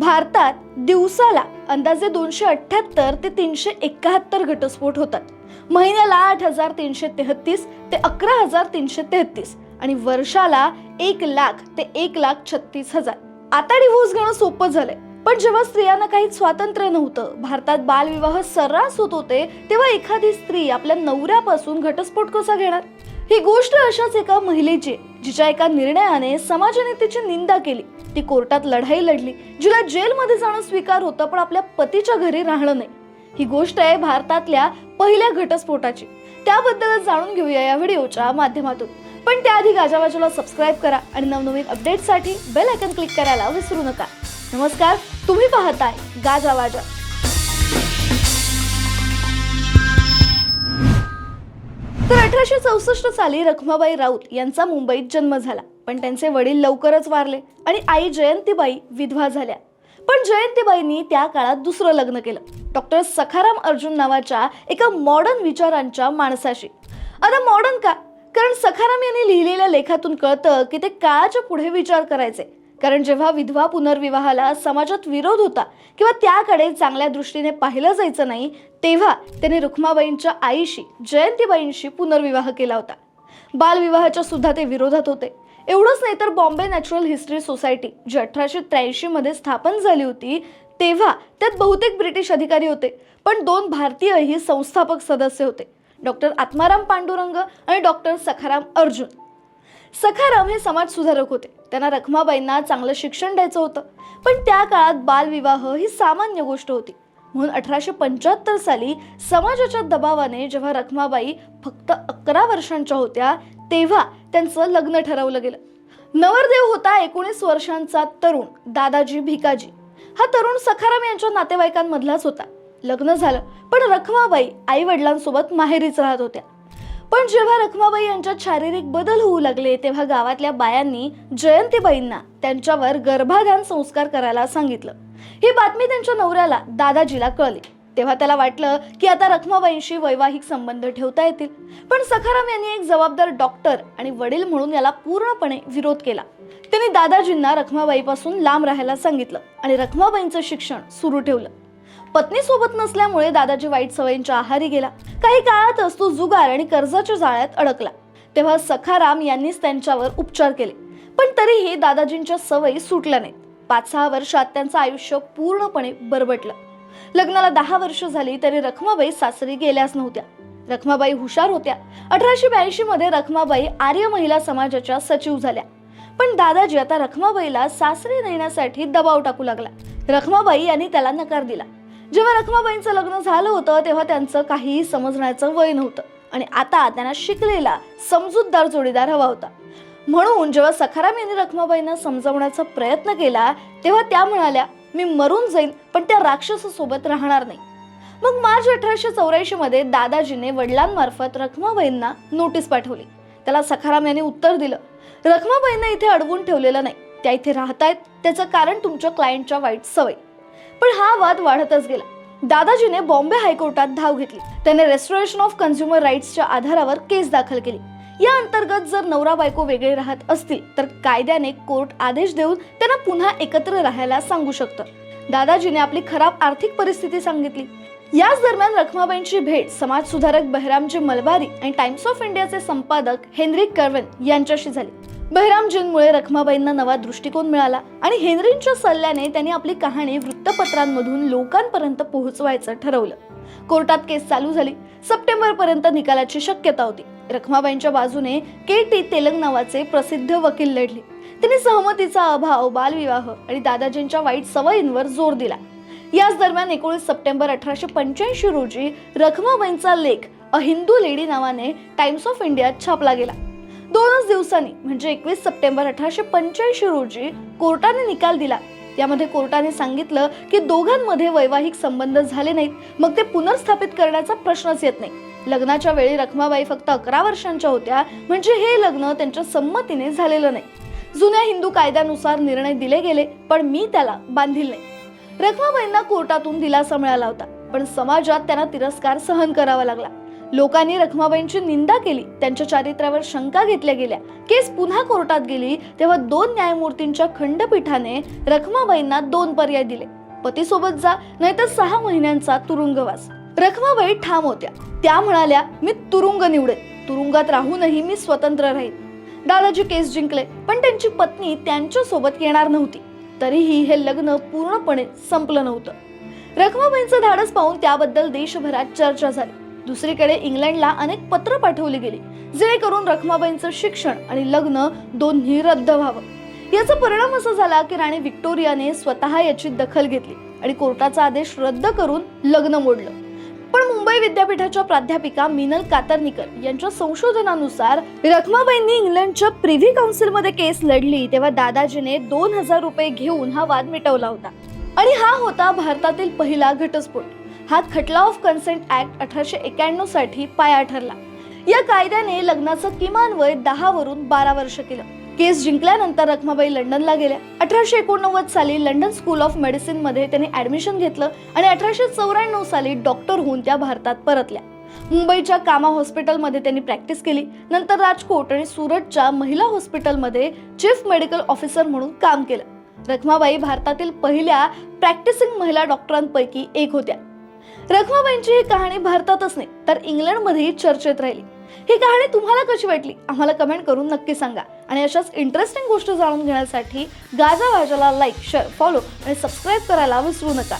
भारतात दिवसाला अंदाजे दोनशे अठ्ठ्याहत्तर ते तीनशे एकाहत्तर घटस्फोट होतात. महिन्याला आठ हजार तीनशे तेहतीस ते अकरा हजार तीनशे तेहतीस आणि वर्षाला एक लाख ते एक लाख छत्तीस हजार. आता डिव्होर्स घेणं सोपं झालंय. पण जेव्हा स्त्रियांना काही स्वातंत्र्य नव्हतं भारतात बालविवाह सर्रास होत होते तेव्हा एखादी स्त्री आपल्या नवऱ्यापासून घटस्फोट कसा घेणार? ही गोष्ट अशाच एका महिलेची आहे, जिच्या एका निर्णयाने समाजनेतेची निंदा केली. ती कोर्टात लढाई लढली. जिला जेलमध्ये जाणं स्वीकार होतं पण आपल्या पतीच्या घरी राहणं नाही. ही गोष्ट आहे भारतातल्या पहिल्या घटस्फोटाची. त्याबद्दलच जाणून घेऊया या व्हिडिओच्या माध्यमातून. पण त्याआधी गाजावाजाला सबस्क्राईब करा आणि नवनवीन अपडेटसाठी बेल आयकन क्लिक करायला विसरू नका. नमस्कार तुम्ही पाहताय गाजावाजा अठराशे चौसष्ट साली रखमाबाई राऊत यांचा मुंबईत जन्म झाला. पण त्यांचे वडील लवकरच वारले आणि आई जयंतीबाई विधवा झाल्या. पण जयंतीबाईंनी त्या काळात दुसरं लग्न केलं. डॉक्टर सखाराम अर्जुन नावाच्या एका मॉडर्न विचारांच्या माणसाशी. आता मॉडर्न का? कारण सखाराम यांनी लिहिलेल्या लेखातून कळतं की ते काळाच्या पुढे विचार करायचे. कारण जेव्हा विधवा पुनर्विवाहाला समाजात विरोध होता किंवा त्याकडे चांगल्या दृष्टीने पाहिलं जायचं नाही तेव्हा त्यांनी रुक्माबाईंच्या आईशी जयंतीबाईंशी पुनर्विवाह केला होता. बालविवाहाच्या सुद्धा ते विरोधात होते. एवढंच नाही तर बॉम्बे नॅचरल हिस्ट्री सोसायटी जी अठराशे त्र्याऐंशीमध्ये स्थापन झाली होती तेव्हा त्यात बहुतेक ब्रिटिश अधिकारी होते पण दोन भारतीयही संस्थापक सदस्य होते. डॉक्टर आत्माराम पांडुरंग आणि डॉक्टर सखाराम अर्जुन. सखाराम हे समाजसुधारक होते. त्यांना रखमाबाईंना चांगलं शिक्षण द्यायचं होतं. पण त्या काळात बालविवाह ही सामान्य गोष्ट होती. म्हणून अठराशे पंच्याहत्तर साली समाजाच्या दबावाने जेव्हा रखमाबाई फक्त अकरा वर्षांच्या होत्या तेव्हा त्यांचं लग्न ठरवलं गेलं. नवरदेव होता एकोणीस वर्षांचा तरुण दादाजी भिकाजी. हा तरुण सखाराम यांच्या नातेवाईकांमधलाच होता. लग्न झालं पण रखमाबाई आई वडिलांसोबत माहेरीच राहत होत्या. पण जेव्हा रखमाबाई यांच्यात शारीरिक बदल होऊ लागले तेव्हा गावातल्या बायांनी जयंतीबाईंना त्यांच्यावर गर्भाधान संस्कार करायला सांगितलं. ही बातमी त्यांच्या नवऱ्याला दादाजीला कळली. तेव्हा त्याला वाटलं की आता रखमाबाईंशी वैवाहिक संबंध ठेवता येतील. पण सखाराम यांनी एक जबाबदार डॉक्टर आणि वडील म्हणून याला पूर्णपणे विरोध केला. त्यांनी दादाजींना रखमाबाईपासून लांब राहायला सांगितलं आणि रखमाबाईंचं शिक्षण सुरू ठेवलं. पत्नी सोबत नसल्यामुळे दादाजी वाईट सवयींच्या आहारी गेला. काही काळातच तो जुगार आणि कर्जाच्या जाळ्यात अडकला. तेव्हा सखाराम यांनीच त्यांच्यावर उपचार केले. पण तरीही दादाजींच्या सवयी सुटल्या नाहीत. पाच सहा वर्षात त्यांचं आयुष्य पूर्णपणे बरबटलं. लग्नाला दहा वर्ष झाली तरी रखमाबाई सासरी गेल्याच नव्हत्या. रखमाबाई हुशार होत्या. अठराशे ब्याऐंशी मध्ये रखमाबाई आर्य महिला समाजाच्या सचिव झाल्या. पण दादाजी आता रखमाबाईला सासरी नेण्यासाठी दबाव टाकू लागला. रखमाबाई यांनी त्याला नकार दिला. जेव्हा रखमाबाईंचं लग्न झालं होतं तेव्हा त्यांचं काहीही समजण्याचं वय नव्हतं. आणि आता त्यांना शिकलेला समजूतदार जोडीदार हवा होता. म्हणून जेव्हा सखाराम यांनी रखमाबाईंना समजवण्याचा प्रयत्न केला तेव्हा त्या म्हणाल्या मी मरून जाईन पण त्या राक्षसासोबत राहणार नाही. मग मार्च अठराशे चौऱ्याऐंशी मध्ये दादाजीने वडिलांमार्फत रखमाबाईंना नोटीस पाठवली. त्याला सखाराम यांनी उत्तर दिलं रखमाबाईंना इथे अडवून ठेवलेलं नाही. त्या इथे राहतायत. त्याचं कारण तुमच्या क्लायंटच्या वाईट सवय. पण हा वाद वाढतच गेला. दादाजीने बॉम्बे हायकोर्टात धाव घेतली. त्याने रेस्टोरेशन ऑफ कन्झ्युमर राईट्सच्या आधारावर केस दाखल केली. या अंतर्गत जर नवरा बायको वेगळे राहत असतील तर कायद्याने कोर्ट आदेश देऊन त्यांना पुन्हा एकत्र राहायला सांगू शकतं. दादाजीने आपली खराब आर्थिक परिस्थिती सांगितली. याच दरम्यान रखमाबाईंची भेट समाज सुधारक मलबारी आणि टाइम्स ऑफ इंडियाचे संपादक हेनरी कर्वन यांच्याशी झाली. बहिरामजींमुळे रखमाबाईंना नवा दृष्टिकोन मिळाला आणि हेनरींच्या सल्ल्याने त्यांनी आपली कहाणी वृत्तपत्रांमधून लोकांपर्यंत पोहोचवायचं ठरवलं. कोर्टात केस चालू झाली. सप्टेंबर पर्यंत निकालाची शक्यता होती. रखमाबाईंच्या बाजूने के टी तेलंग नावाचे प्रसिद्ध वकील लढले. त्यांनी सहमतीचा अभाव बालविवाह आणि दादाजींच्या वाईट सवयींवर जोर दिला. याच दरम्यान एकोणीस सप्टेंबर अठराशे पंच्याऐंशी रोजी रखमाबाईंचा लेख अ हिंदू लेडी नावाने टाइम्स ऑफ इंडियात छापला गेला. दोनच दिवसांनी म्हणजे एकवीस सप्टेंबर अठराशे पंच्याऐंशी रोजी कोर्टाने निकाल दिला. यामध्ये कोर्टाने सांगितलं की दोघांमध्ये वैवाहिक संबंध झाले नाहीत. मग ते पुनर्स्थापित करण्याचा प्रश्नच येत नाही. लग्नाच्या वेळी रखमाबाई फक्त अकरा वर्षांच्या होत्या म्हणजे हे लग्न त्यांच्या संमतीने झालेलं नाही. जुन्या हिंदू कायद्यानुसार निर्णय दिले गेले पण मी त्याला बांधील नाही. रखमाबाईंना कोर्टातून दिलासा मिळाला होता पण समाजात त्यांना तिरस्कार सहन करावा लागला. लोकांनी रखमाबाईंची निंदा केली. त्यांच्या चारित्र्यावर शंका घेतल्या गेल्या. केस पुन्हा कोर्टात गेली. तेव्हा दोन न्यायमूर्तींच्या खंडपीठाने रखमाबाईंना दोन पर्याय दिले. पतीसोबत जा नाहीतर सहा महिन्यांचा तुरुंगवास. रखमाबाई ठाम होत्या. त्या म्हणाल्या मी तुरुंग निवडे तुरुंगात राहूनही मी स्वतंत्र राहील दादाजी केस जिंकले पण त्यांची पत्नी त्यांच्यासोबत येणार नव्हती. तरीही हे लग्न पूर्णपणे संपलं नव्हतं. रखमाबाईंचं धाडस पाहून त्याबद्दल देशभरात चर्चा झाली. दुसरीकडे इंग्लंडला अनेक पत्र पाठवली गेली जेणेकरून रखमाबाईंचं शिक्षण आणि लग्न दोन्ही रद्द व्हावं. याचा परिणाम असा झाला की राणी व्हिक्टोरियाने स्वतः याची दखल घेतली आणि कोर्टाचा आदेश रद्द करून लग्न मोडलं. पण मुंबई विद्यापीठाच्या प्राध्यापिका मिनल कातरनीकर यांच्या संशोधनानुसार रखमाबाईंनी इंग्लंडच्या प्रिव्ही काउन्सिलमध्ये केस लढली तेव्हा दादाजीने दोन हजार रुपये घेऊन हा वाद मिटवला होता. आणि हा होता भारतातील पहिला घटस्फोट. हा खटला ऑफ कन्सेंट ऍक्ट अठराशे एक्याण्णवसाठी पाया ठरला. या कायद्याने लग्नाचं किमान वय दहा वरून बारा वर्ष केलं. केस जिंकल्यानंतर रखमाबाई लंडनला गेल्या. अठराशे एकोणनव्वद साली लंडन स्कूल ऑफ मेडिसिनमध्ये त्यांनी ऍडमिशन घेतलं आणि अठराशे चौऱ्याण्णव साली डॉक्टर होऊन त्या भारतात परतल्या. मुंबईच्या कामा हॉस्पिटलमध्ये त्यांनी प्रॅक्टिस केली. नंतर राजकोट आणि सुरतच्या महिला हॉस्पिटलमध्ये चीफ मेडिकल ऑफिसर म्हणून काम केलं. रखमाबाई भारतातील पहिल्या प्रॅक्टिसिंग महिला डॉक्टरांपैकी एक होत्या. रखमाबाईंची ही कहाणी भारतातच नाही तर इंग्लंडमध्येही चर्चेत राहिली. ही कहाणी तुम्हाला कशी वाटली? आम्हाला कमेंट करून नक्की सांगा. आणि अशाच इंटरेस्टिंग गोष्टी जाणून घेण्यासाठी गाजा वाजाला लाईक शेअर फॉलो आणि सबस्क्राईब करायला विसरू नका.